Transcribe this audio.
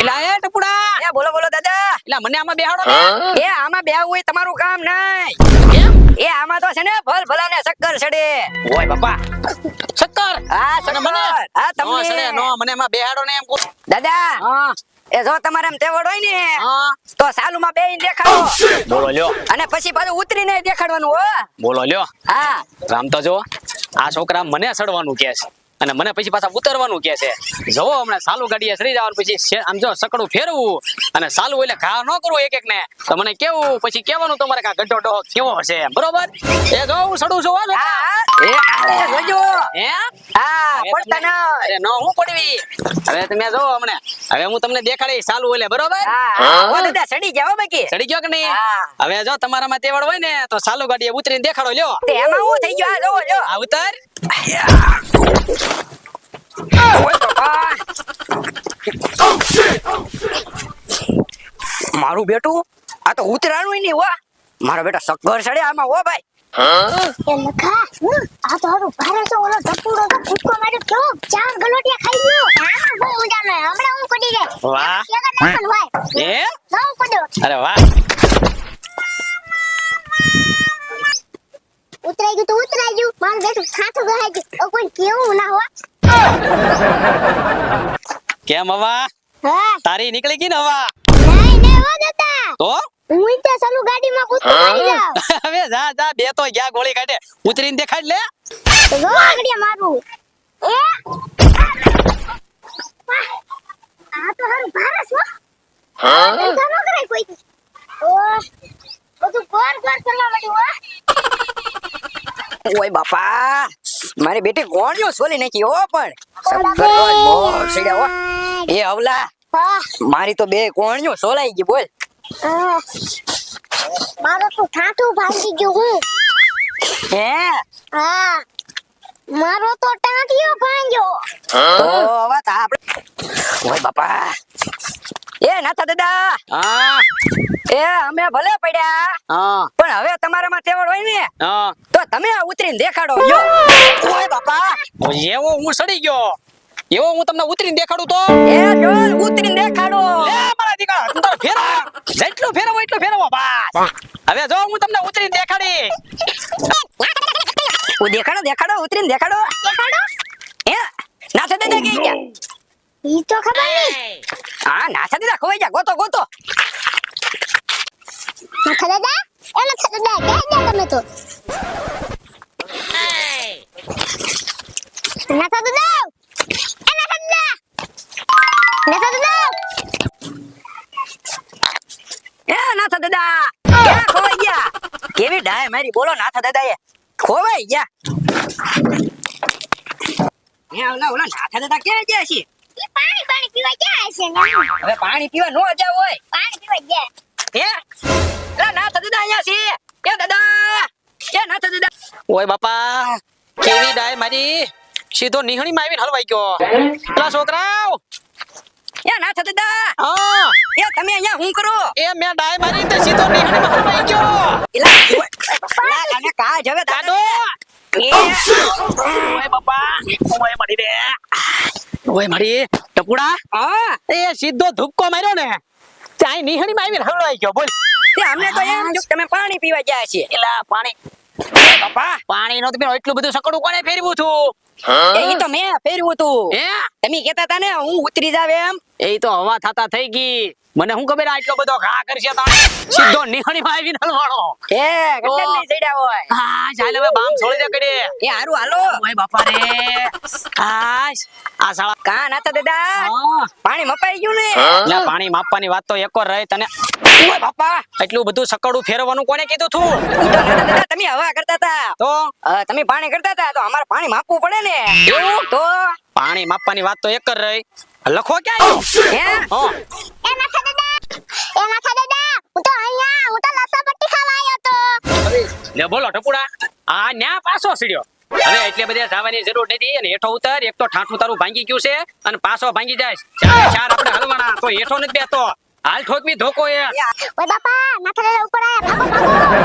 એલા એ ટપુડા એ બોલો બોલો દાદા. એલા મને આમાં બેહાડો એ આમાં બેહવું હોય તમારું કામ નહીં. એ આમાં તો છે ને ભલ ભલાને શક્કર ચડે ઓય બાપા. શક્કર? હા અને મને? શક્કર. હા નો સડે નો મને એમાં બેહાડો ને એમ દાદા હા. એ જો તમારે એમ તેવડ હોય ને હા. તો સાલુમાં બેહીને દેખાડો. બોલો લ્યો. અને પછી પાછું ઉતરીને દેખાડવાનું હો. બોલો લ્યો. હા. રામ તો જો આ છોકરા મને સડવાનું કે છે. અને મને પછી પાછા ઉતરવાનું કે છે. જવો હમણાં સાલું ગાડીએ ચડી જવાનું, પછી આમ જો, સકડું ફેરવું અને સાલું એટલે ઘા ન કરવું એક એક ને તો મને કેવું? પછી કેવાનું તમારે કા ગઢો ડોહો કેવો હશે? બરોબર? એ જો હું સડું છું હો એ આલે જોજો. હે? હા હવે પડતા ન અરે ન હું પડવી? હવે તમે જો હમણે. હવે હું તમને દેખાડી સાલું એટલે બરોબર? હા દાદા સડી જાવ બાકી. સડી ગયો કે નહીં? હા. હવે જો તમારામાં તેવડ હોય ને તો સાલું ગાડી ઉતરીને દેખાડો લ્યો. તે એમાં હું થઈ ગયો? આ જો જો આ ઉતર. ઓય બાપા. મારું બેટું? આ તો ઉતરાણું નહીં વા મારો બેટા સક્કર ચડે આમાં હો ભાઈ. એ લખા આ તો હારું. ભારે છે ઓલો ટપુડો તો ફૂટકો માર્યો. કેવો ચાર ગલોટિયા ખાઈ ગયો. આમાં બહુ મજાનો હે. હમણાં હું પડી જાય. વાહ. ભાઈ. એ બહુ પડ્યો અરે વાહ. ઉતરાઈ ગયું તો ઉતરાઈ ગયું. મારું બેટું થાથું ગહાઈ ગયું. કોઈ કેવું ના હોય કેમ હવા? હા. તારી નીકળી ગઈ ને હવા? નહીં નહીં તો? હું ત્યાં ચાલુ ગાડીમાં કૂદકો મારી જાઉં. હવે જા જા બે તો ગયા ગોળી કાઢે. ઉતરીને દેખાડ લે. જો આગળ મારું. એ? આ તો હારું ભારે છે હો. ન બધું કરવા માંડ્યું. ઓય બાપા મારી બેટી ગોળીઓ સોલી નાખી હો પણ. એ હવલા હા, મારી તો બે કોણિયો સોલાઈ ગઈ બોલ. મારો તો ઠાઠું ભાંગી ગયું હું. હે? હા. મારો તો ટાંટિયો ભાંગ્યો. તો હવે તો આપણે ઓય બાપા. એ નાથા દાદા. હા. એ અમે ભલે પડ્યા. હા. પણ હવે તમારામાં તેવડ હોય ને હા. તો તમે ઉતરીને દેખાડો. જો. ઓય બાપા. એવો હું સડી ગયો. એવો હું તમને ઉતરીને દેખાડું તો? એ ડોલ ઉતરીને દેખાડો. લે મારા દીકરા તું ફેરવ જેટલું ફેરવો એટલું ફેરવો બસ. હવે જો હું તમને ઉતરીને દેખાડી. ઓ દેખાડો દેખાડો ઉતરીને દેખાડો. દેખાડો? એ ના થતે દે કે ઈ તો ખબર નહીં હા નાથા દાદા ખોવાઈ જા ગોતો ગોતો. નખા દે? એ નખા દાદા દે દે તમે તો નખા દાદા એ નખા દાદા નખા દાદા એ નાથા દાદા ક્યાં ખોવાઈ ગયા કેવી ડાય મારી બોલો નાથા દાદા એ ખોવાઈ ગયા હે ઓલા ઓલા નાથા દાદા ક્યાં ગયા છે ઈ પાણી પાણી પીવા ગયા હશે ને હવે પાણી પીવા નો જાવ હોય પાણી પીવા ગયા હે એલા નાથા દાદા અહીંયા છે એ દાદા એ નાથા દાદા ઓય બાપા કેવી ડાય મારી સીધો નિહણી માં આવીને હલવાઈ ગયો પેલા છોકરાઓ એ હા. એ તમે અહીંયા હું કરો? એ મેં ડાય મારી તે સીધો નિહણી માં હલવાઈ ગયો. એલા એલા આને કાજ હવે કાઢો દાદા. એ ઓય બાપા. ઓય મળી રે ઓય મળી ટપુડા. હા. એ સીધો ધુક્કો માર્યો ને. ત્યાં નિહણી માં આવીને હલવાઈ ગયો બોલ. તે અમને તો એમ તમે પાણી પીવા ગયા છે એલા પાણી. બાપા. પાણી નો તો એટલું બધું સકડું કોને ફેરવું છું એ તો મેં ફેરવું તું. હે? તમે કેતા હતા ને હું ઉતરી જાવ એમ. એ તો હવા થતા થઈ ગઈ. મને શું ખબર આટલો એટલો બધો ઘા કરશે તાણે સીધો નિહણી માં આવી હલવાણો એ કેટલા નહીં ચડ્યા હોય? હા ચાલ હવે બામ છોડી દે કડે. એ હારું હાલો. ઓય બાપા રે આશ આ સાળા. કા નાતા દાદા? પાણી મપાઈ ગયું ને? ના પાણી માપવાની વાત તો એક રહી રહે તને. ઓય બાપા. એટલું બધું સકડું ફેરવવાનું કોને કીધું તું? દાદા તમે હવા કરતા હતા. તો? તમે પાણી કરતા હતા તો અમારે પાણી માપવું પડે ને? એવું? તો? પાણી માપવાની વાત તો એક જ રહી. લખો ક્યાં હે હા? એ માથા દાદા એ માથા દાદા હું તો અહીંયા હું તો લસાપટ્ટી ખાવા આવ્યો તો લે બોલો ટપુડા આ ન્યા પાછો સીડ્યો. હવે એટલે બધે જવાની જરૂર નથી. અને હેઠો ઉતર એક તો ઠાઠું તારું ભાંગી ગયું છે અને પાછો ભાંગી જાય. ચાર ચાર આપણે હલવાના તો હેઠો નથી બેતો હાલ ઠોકમી ધોકો એ. ઓય બાપા નખા ઉપર આયા ભાગો ભાગો.